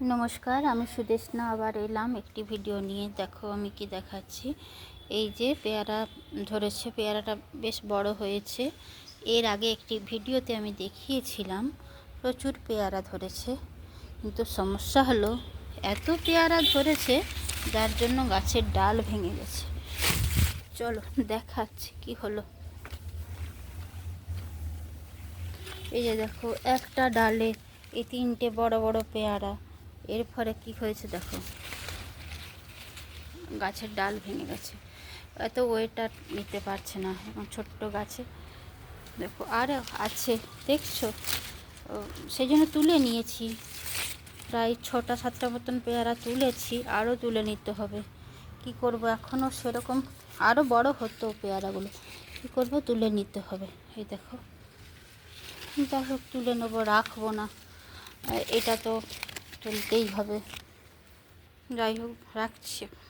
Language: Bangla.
নমস্কার, আমি সুদেশনা আবার এলাম একটি ভিডিও নিয়ে। দেখো আমি কি দেখাচ্ছি। এই যে পেয়ারা ধরেছে, পেয়ারাটা বেশ বড় হয়েছে। এর আগে একটি ভিডিওতে আমি দেখিয়েছিলাম, প্রচুর পেয়ারা ধরেছে। কিন্তু সমস্যা হলো, এত পেয়ারা ধরেছে, যার জন্য গাছের ডাল ভেঙে গেছে। চলো দেখাচ্ছি কি হলো। এই যে দেখো, একটা ডালে এই তিনটে বড় বড় পেয়ারা। এর ফলে কি হয়েছে দেখো। গাছের ডাল ভেঙে গেছে। এত ওয়েটার নিতে পারছে না এখন ছোট্ট গাছে। দেখো, আর আছে, দেখছ? সেই জন্য তুলে নিয়েছি। প্রায় ছটা, সাতটা মতন পেয়ারা তুলেছি, আরও তুলে নিতে হবে। কি করব এখনও সেরকম? আরও বড় হতো পেয়ারাগুলো। কী করব? তুলে নিতে হবে। এই দেখো। যাই হোক, তুলে নেব, রাখব না। এটা তো তুলতেই হবে। যাই হোক রাখছি।